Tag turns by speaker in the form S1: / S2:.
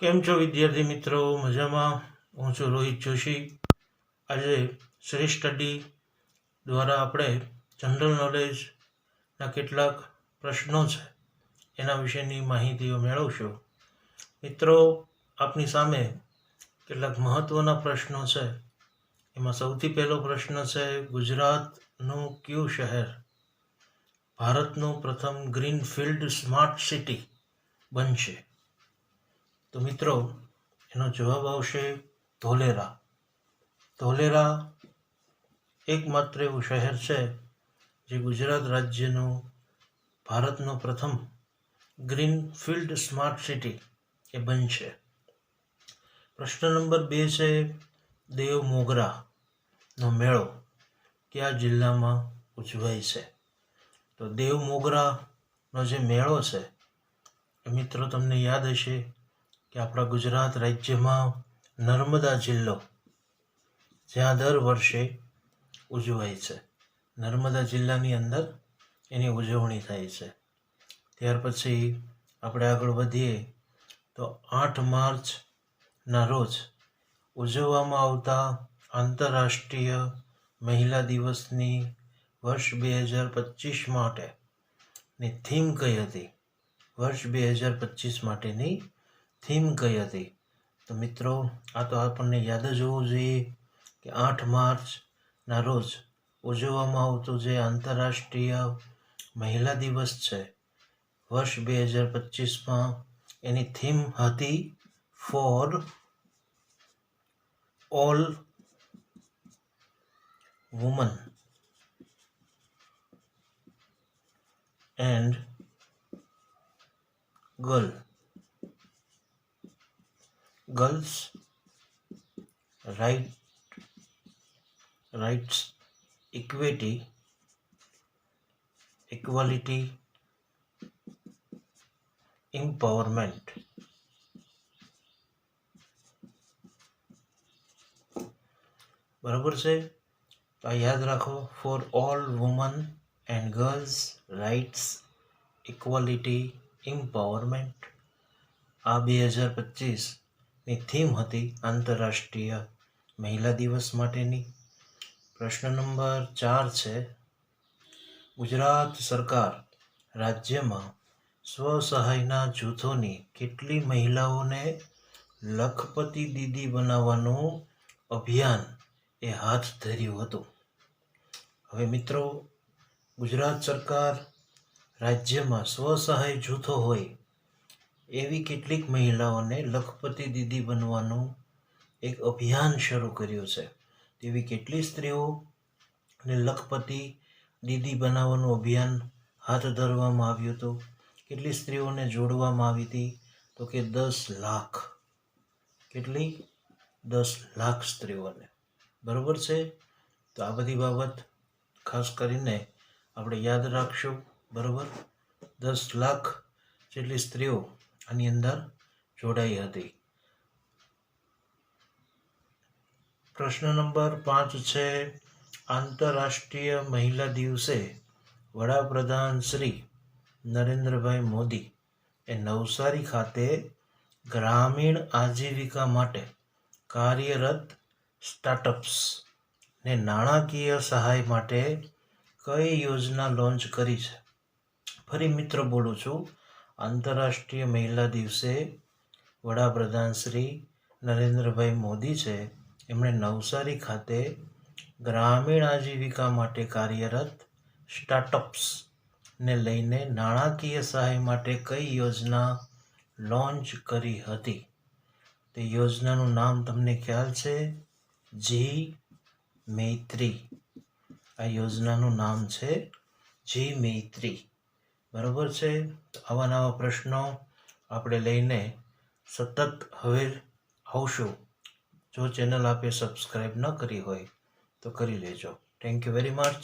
S1: કેમ છો વિદ્યાર્થી મિત્રો? મજામાં? હું છું રોહિત જોશી. આજે શ્રી સ્ટડી દ્વારા આપણે જનરલ નોલેજના કેટલાક પ્રશ્નો છે, એના વિશેની માહિતીઓ મેળવશું. મિત્રો, આપની સામે કેટલાક મહત્ત્વના પ્રશ્નો છે. એમાં સૌથી પહેલો પ્રશ્ન છે, ગુજરાતનું કયું શહેર? ભારતનું પ્રથમ ગ્રીનફિલ્ડ સ્માર્ટ સિટી બનશે. તો મિત્રો, એનો જવાબ આવશે ધોલેરા. ધોલેરા એકમાત્ર એવું શહેર છે જે ગુજરાત રાજ્યનું ભારતનું પ્રથમ ગ્રીનફિલ્ડ સ્માર્ટ સિટી એ બનશે. પ્રશ્ન નંબર બે છે દેવ મોગરાનો મેળો કયા જિલ્લામાં ઉજવાય છે? તો દેવ મોગરાનો જે મેળો છે, એ મિત્રો તમને યાદ હશે કે આપણા ગુજરાત રાજ્યમાં નર્મદા જિલ્લો જ્યાં દર વર્ષે ઉજવાય છે. નર્મદા જિલ્લાની અંદર એની ઉજવણી થાય છે. ત્યાર પછી આપણે આગળ વધીએ તો આઠ માર્ચના રોજ ઉજવવામાં આવતા આંતરરાષ્ટ્રીય મહિલા દિવસની વર્ષ બે હજાર પચીસ માટેની થીમ કઈ હતી? વર્ષ બે હજાર પચીસ માટેની થીમ કઈ હતી? તો મિત્રો, આ તો આપણને યાદ જ હોવું જોઈએ કે આઠ માર્ચના રોજ ઉજવવામાં આવતો જે આંતરરાષ્ટ્રીય મહિલા દિવસ છે, વર્ષ બે હજાર પચીસમાં એની થીમ હતી for all women and girl. Girls, right, rights, equity, equality, empowerment. બરાબર છે તો આ યાદ રાખો for all women and girls rights equality empowerment આ બે હજાર પચીસની થીમ હતી આંતરરાષ્ટ્રીય મહિલા દિવસ માટેની. પ્રશ્ન નંબર ચાર છે, ગુજરાત સરકાર રાજ્યમાં સ્વસહાયના જૂથોની કેટલી મહિલાઓને લખપતિ દીદી બનાવવાનું અભિયાન એ હાથ ધર્યું હતું? હવે મિત્રો, ગુજરાત સરકાર રાજ્યમાં સ્વસહાય જૂથો હોય એવી કેટલીક મહિલાઓને લખપતિ દીદી બનવાનું એક અભિયાન શરૂ કર્યું છે. તેવી કેટલી સ્ત્રીઓને લખપતિ દીદી બનાવવાનું અભિયાન હાથ ધરવામાં આવ્યું હતું? કેટલી સ્ત્રીઓને જોડવામાં આવી હતી? તો કે દસ લાખ. કેટલી? દસ લાખ સ્ત્રીઓને. બરાબર છે? તો આ બધી બાબત ખાસ કરીને આપણે યાદ રાખશું. બરાબર? દસ લાખ જેટલી સ્ત્રીઓ આની અંદર જોડાઈ હતી. પ્રશ્ન નંબર પાંચ છે, આંતરરાષ્ટ્રીય મહિલા દિવસે વડાપ્રધાન શ્રી નરેન્દ્રભાઈ મોદી એ નવસારી ખાતે ગ્રામીણ આજીવિકા માટે કાર્યરત સ્ટાર્ટઅપ્સ ને નાણાકીય સહાય માટે કઈ યોજના લોન્ચ કરી છે? ફરી મિત્ર બોલું છું આંતરરાષ્ટ્રીય મહિલા દિવસે વડાપ્રધાન શ્રી નરેન્દ્રભાઈ મોદી છે. એમણે નવસારી ખાતે ગ્રામીણ આજીવિકા માટે કાર્યરત સ્ટાર્ટઅપ્સ ને લઈને નાણાકીય સહાય માટે કઈ યોજના લોન્ચ કરી હતી? તે યોજનાનું નામ તમને ખ્યાલ છે? જી મૈત્રી. આ યોજનાનું નામ છે જી મૈત્રી. બરાબર છે? આવા નવા પ્રશ્નો આપણે લઈને સતત હવે આવશું. જો ચેનલ આપે સબસ્ક્રાઈબ ન કરી હોય તો કરી લેજો. Thank you very much